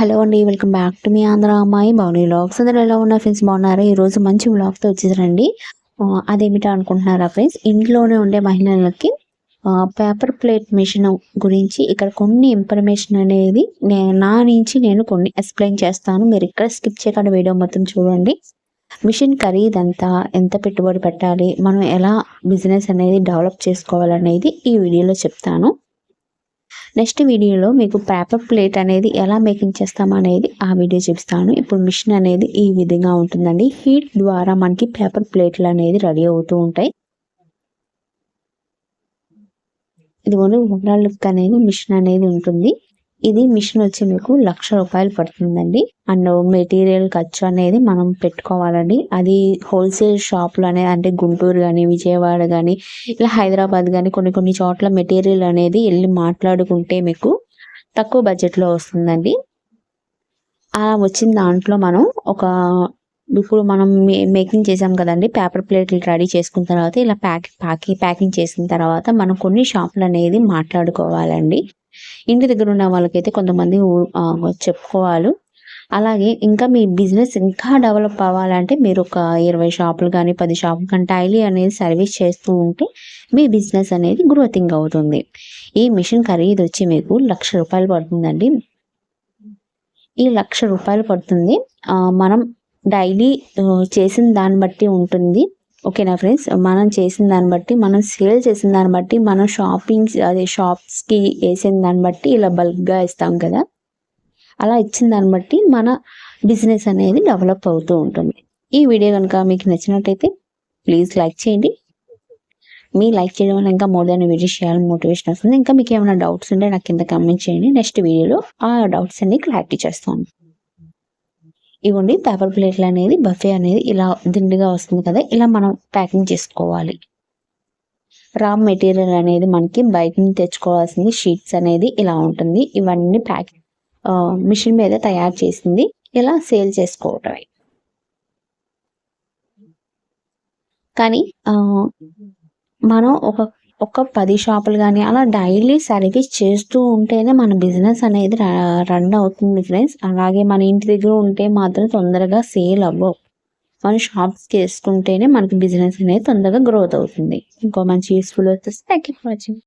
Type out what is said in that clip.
Hello అండి welcome back to మీ ఆంధ్ర అమ్మాయి బాగున్నాయి వ్లాగ్స్. అందరూ ఎలా ఉన్నారు ఫ్రెండ్స్? బాగున్నారా? ఈరోజు మంచి వ్లాగ్తో వచ్చేసారండి అదేమిటో అనుకుంటున్నారా ఫ్రెండ్స్? ఇంట్లోనే ఉండే మహిళలకి పేపర్ ప్లేట్ మిషన్ గురించి ఇక్కడ కొన్ని ఇన్ఫర్మేషన్ అనేది నా నుంచి నేను కొన్ని ఎక్స్ప్లెయిన్ చేస్తాను. మీరు ఇక్కడ స్కిప్ చేయకుండా వీడియో మొత్తం చూడండి. మిషన్ ఖరీదంతా ఎంత పెట్టుబడి పెట్టాలి? మనం ఎలా బిజినెస్ అనేది డెవలప్ చేసుకోవాలనేది ఈ వీడియోలో చెప్తాను. నెక్స్ట్ వీడియోలో మీకు పేపర్ ప్లేట్ అనేది ఎలా మేకింగ్ చేస్తాం అనేది ఆ వీడియో చూపిస్తాను. ఇప్పుడు మిషన్ అనేది ఈ విధంగా ఉంటుందండి. హీట్ ద్వారా మనకి పేపర్ ప్లేట్లు అనేది రెడీ అవుతూ ఉంటాయి. ఇది ఓవరాల్ లుక్ అనేది మిషన్ అనేది ఉంటుంది. ఇది మిషన్ వచ్చి మీకు లక్ష రూపాయలు పడుతుందండి. అండ్ మెటీరియల్ ఖర్చు అనేది మనం పెట్టుకోవాలండి. అది హోల్సేల్ షాపులు అనేది అంటే గుంటూరు కానీ విజయవాడ కానీ ఇలా హైదరాబాద్ కానీ కొన్ని కొన్ని చోట్ల మెటీరియల్ అనేది వెళ్ళి మాట్లాడుకుంటే మీకు తక్కువ బడ్జెట్లో వస్తుందండి. అలా వచ్చిన దాంట్లో మనం ఒక ఇప్పుడు మనం మేకింగ్ చేసాం కదండి పేపర్ ప్లేట్లు రెడీ చేసుకున్న తర్వాత ఇలా ప్యాక్ ప్యాకింగ్ ప్యాకింగ్ చేసిన తర్వాత మనం కొన్ని షాపులు అనేది మాట్లాడుకోవాలండి. ఇంటి దగ్గర ఉన్న వాళ్ళకైతే కొంతమంది చెప్పుకోవాలి. అలాగే ఇంకా మీ బిజినెస్ ఇంకా డెవలప్ అవ్వాలంటే మీరు ఒక ఇరవై షాపులు కానీ పది షాపులు కానీ డైలీ అనేది సర్వీస్ చేస్తూ ఉంటే మీ బిజినెస్ అనేది గ్రోతింగ్ అవుతుంది. ఈ మిషన్ ఖరీదు వచ్చి మీకు లక్ష రూపాయలు పడుతుందండి. ఈ లక్ష రూపాయలు పడుతుంది. మనం డైలీ చేసిన దాన్ని బట్టి ఉంటుంది. ఓకేనా ఫ్రెండ్స్? మనం చేసిన దాన్ని బట్టి మనం సేల్ చేసిన దాన్ని బట్టి మనం షాపింగ్ అదే షాప్స్కి వేసిన దాన్ని బట్టి ఇలా బల్క్గా ఇస్తాం కదా? అలా ఇచ్చిన దాన్ని బట్టి మన బిజినెస్ అనేది డెవలప్ అవుతూ ఉంటుంది. ఈ వీడియో కనుక మీకు నచ్చినట్టయితే ప్లీజ్ లైక్ చేయండి. మీ లైక్ చేయడం వల్ల ఇంకా మోర్ దాన్ వీడియో చేయాలని మోటివేషన్ వస్తుంది. ఇంకా మీకు ఏమైనా డౌట్స్ ఉంటే నాకు కింద కమెంట్ చేయండి. నెక్స్ట్ వీడియోలో ఆ డౌట్స్ అన్ని క్లారిటీ చేస్తాను. ఇవ్వండి. పేపర్ ప్లేట్లు అనేది బఫే అనేది ఇలా దిండుగా వస్తుంది కదా ఇలా మనం ప్యాకింగ్ చేసుకోవాలి. రా మెటీరియల్ అనేది మనకి బయట నుంచి తెచ్చుకోవాల్సింది షీట్స్ అనేది ఇలా ఉంటుంది. ఇవన్నీ ప్యాక్ మిషన్ మీద తయారు చేసింది. ఇలా సేల్ చేసుకోవటమే. కానీ మనం ఒక ఒక పది షాపులు కానీ అలా డైలీ సర్వీస్ చేస్తూ ఉంటేనే మన బిజినెస్ అనేది రన్ అవుతుంది ఫ్రెండ్స్. అలాగే మన ఇంటి దగ్గర ఉంటే మాత్రం తొందరగా సేల్ అవ్వవు. మన షాప్స్ వేసుకుంటేనే మనకి బిజినెస్ అనేది తొందరగా గ్రోత్ అవుతుంది. ఇంకో మంచి యూస్ఫుల్ వచ్చేసి థ్యాంక్ యూ ఫర్ వాచింగ్